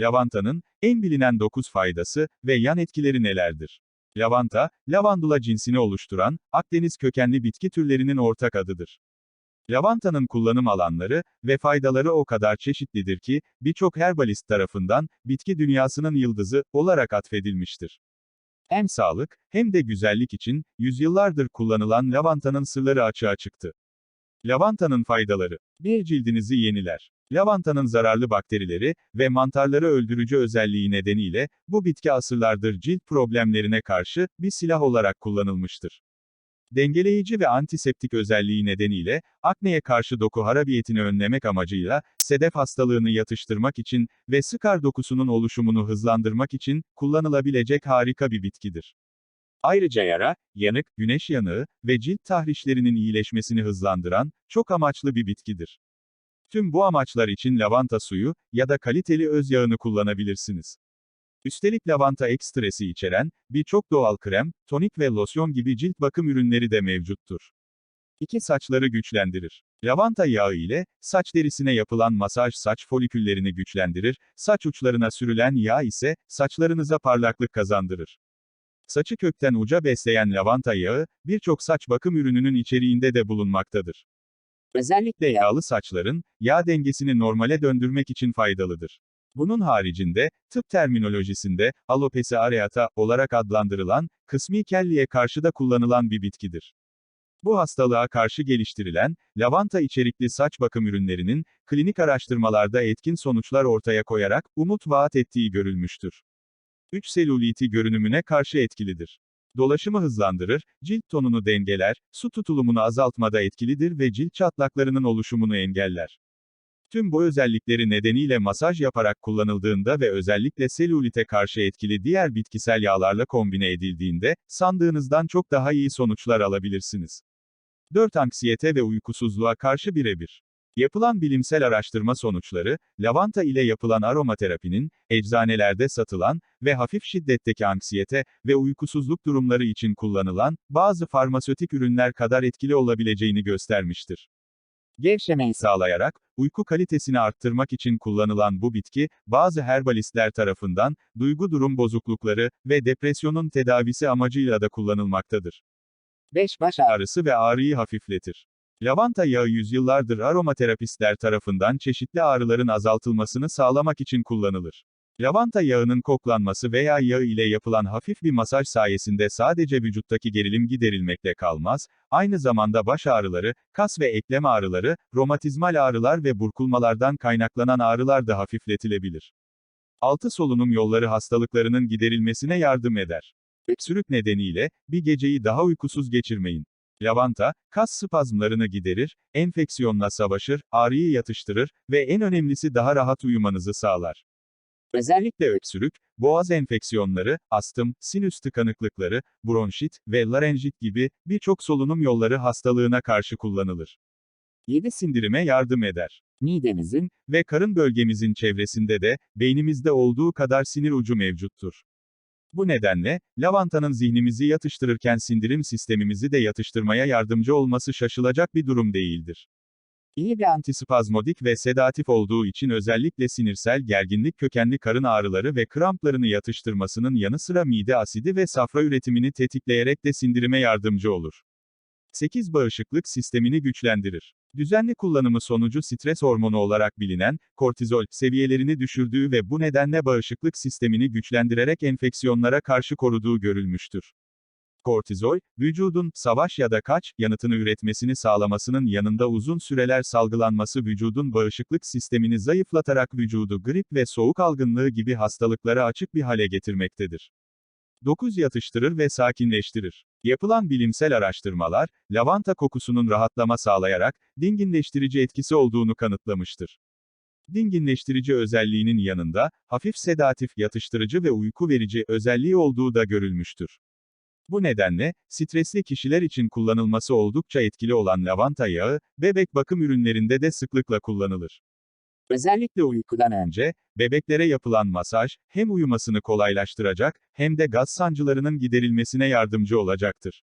Lavantanın, en bilinen 9 faydası ve yan etkileri nelerdir? Lavanta, lavandula cinsini oluşturan, Akdeniz kökenli bitki türlerinin ortak adıdır. Lavantanın kullanım alanları ve faydaları o kadar çeşitlidir ki, birçok herbalist tarafından, bitki dünyasının yıldızı, olarak atfedilmiştir. Hem sağlık, hem de güzellik için, yüzyıllardır kullanılan lavantanın sırları açığa çıktı. Lavantanın faydaları. 1. Cildinizi yeniler. Lavantanın zararlı bakterileri ve mantarları öldürücü özelliği nedeniyle, bu bitki asırlardır cilt problemlerine karşı, bir silah olarak kullanılmıştır. Dengeleyici ve antiseptik özelliği nedeniyle, akneye karşı doku harabiyetini önlemek amacıyla, sedef hastalığını yatıştırmak için ve skar dokusunun oluşumunu hızlandırmak için, kullanılabilecek harika bir bitkidir. Ayrıca yara, yanık, güneş yanığı ve cilt tahrişlerinin iyileşmesini hızlandıran, çok amaçlı bir bitkidir. Tüm bu amaçlar için lavanta suyu ya da kaliteli öz yağını kullanabilirsiniz. Üstelik lavanta ekstresi içeren, birçok doğal krem, tonik ve losyon gibi cilt bakım ürünleri de mevcuttur. 2. Saçları güçlendirir. Lavanta yağı ile, saç derisine yapılan masaj saç foliküllerini güçlendirir, saç uçlarına sürülen yağ ise, saçlarınıza parlaklık kazandırır. Saçı kökten uca besleyen lavanta yağı, birçok saç bakım ürününün içeriğinde de bulunmaktadır. Özellikle yağlı saçların, yağ dengesini normale döndürmek için faydalıdır. Bunun haricinde, tıp terminolojisinde, alopesi areata olarak adlandırılan, kısmi kelliye karşı da kullanılan bir bitkidir. Bu hastalığa karşı geliştirilen, lavanta içerikli saç bakım ürünlerinin, klinik araştırmalarda etkin sonuçlar ortaya koyarak, umut vaat ettiği görülmüştür. 3. Selüliti görünümüne karşı etkilidir. Dolaşımı hızlandırır, cilt tonunu dengeler, su tutulumunu azaltmada etkilidir ve cilt çatlaklarının oluşumunu engeller. Tüm bu özellikleri nedeniyle masaj yaparak kullanıldığında ve özellikle selülite karşı etkili diğer bitkisel yağlarla kombine edildiğinde, sandığınızdan çok daha iyi sonuçlar alabilirsiniz. 4. Anksiyete ve uykusuzluğa karşı birebir. Yapılan bilimsel araştırma sonuçları, lavanta ile yapılan aromaterapinin, eczanelerde satılan ve hafif şiddetteki anksiyete ve uykusuzluk durumları için kullanılan bazı farmasötik ürünler kadar etkili olabileceğini göstermiştir. Gevşemeyi sağlayarak, uyku kalitesini arttırmak için kullanılan bu bitki, bazı herbalistler tarafından, duygu durum bozuklukları ve depresyonun tedavisi amacıyla da kullanılmaktadır. 5. Baş ağrısı ve ağrıyı hafifletir. Lavanta yağı yüzyıllardır aromaterapistler tarafından çeşitli ağrıların azaltılmasını sağlamak için kullanılır. Lavanta yağının koklanması veya yağ ile yapılan hafif bir masaj sayesinde sadece vücuttaki gerilim giderilmekle kalmaz, aynı zamanda baş ağrıları, kas ve eklem ağrıları, romatizmal ağrılar ve burkulmalardan kaynaklanan ağrılar da hafifletilebilir. 6. Solunum yolları hastalıklarının giderilmesine yardım eder. Öksürük nedeniyle, bir geceyi daha uykusuz geçirmeyin. Lavanta, kas spazmlarını giderir, enfeksiyonla savaşır, ağrıyı yatıştırır ve en önemlisi daha rahat uyumanızı sağlar. Özellikle öksürük, boğaz enfeksiyonları, astım, sinüs tıkanıklıkları, bronşit ve larenjit gibi birçok solunum yolları hastalığına karşı kullanılır. 7. Sindirime yardım eder. Midemizin ve karın bölgemizin çevresinde de, beynimizde olduğu kadar sinir ucu mevcuttur. Bu nedenle, lavantanın zihnimizi yatıştırırken sindirim sistemimizi de yatıştırmaya yardımcı olması şaşılacak bir durum değildir. İyi bir antispazmodik ve sedatif olduğu için özellikle sinirsel gerginlik kökenli karın ağrıları ve kramplarını yatıştırmasının yanı sıra mide asidi ve safra üretimini tetikleyerek de sindirime yardımcı olur. 8. Bağışıklık sistemini güçlendirir. Düzenli kullanımı sonucu stres hormonu olarak bilinen, kortizol, seviyelerini düşürdüğü ve bu nedenle bağışıklık sistemini güçlendirerek enfeksiyonlara karşı koruduğu görülmüştür. Kortizol, vücudun, savaş ya da kaç, yanıtını üretmesini sağlamasının yanında uzun süreler salgılanması vücudun bağışıklık sistemini zayıflatarak vücudu grip ve soğuk algınlığı gibi hastalıklara açık bir hale getirmektedir. 9 yatıştırır ve sakinleştirir. Yapılan bilimsel araştırmalar, lavanta kokusunun rahatlama sağlayarak, dinginleştirici etkisi olduğunu kanıtlamıştır. Dinginleştirici özelliğinin yanında, hafif sedatif, yatıştırıcı ve uyku verici özelliği olduğu da görülmüştür. Bu nedenle, stresli kişiler için kullanılması oldukça etkili olan lavanta yağı, bebek bakım ürünlerinde de sıklıkla kullanılır. Özellikle uykudan önce, bebeklere yapılan masaj, hem uyumasını kolaylaştıracak, hem de gaz sancılarının giderilmesine yardımcı olacaktır.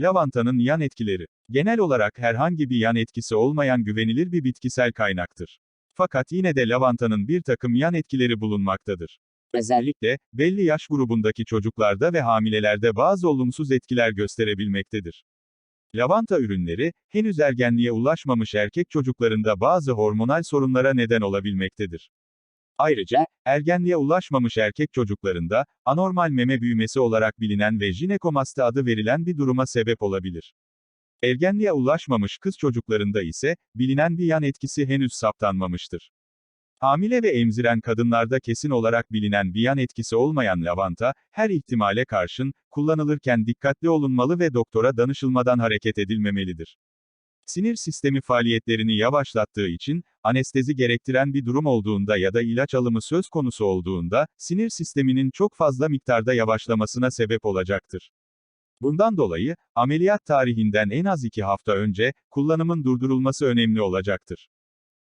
Lavantanın yan etkileri. Genel olarak herhangi bir yan etkisi olmayan güvenilir bir bitkisel kaynaktır. Fakat yine de lavantanın bir takım yan etkileri bulunmaktadır. Özellikle, belli yaş grubundaki çocuklarda ve hamilelerde bazı olumsuz etkiler gösterebilmektedir. Lavanta ürünleri, henüz ergenliğe ulaşmamış erkek çocuklarında bazı hormonal sorunlara neden olabilmektedir. Ayrıca, ergenliğe ulaşmamış erkek çocuklarında, anormal meme büyümesi olarak bilinen ve jinekomasti adı verilen bir duruma sebep olabilir. Ergenliğe ulaşmamış kız çocuklarında ise, bilinen bir yan etkisi henüz saptanmamıştır. Hamile ve emziren kadınlarda kesin olarak bilinen bir yan etkisi olmayan lavanta, her ihtimale karşın, kullanılırken dikkatli olunmalı ve doktora danışılmadan hareket edilmemelidir. Sinir sistemi faaliyetlerini yavaşlattığı için, anestezi gerektiren bir durum olduğunda ya da ilaç alımı söz konusu olduğunda, sinir sisteminin çok fazla miktarda yavaşlamasına sebep olacaktır. Bundan dolayı, ameliyat tarihinden en az 2 hafta önce, kullanımın durdurulması önemli olacaktır.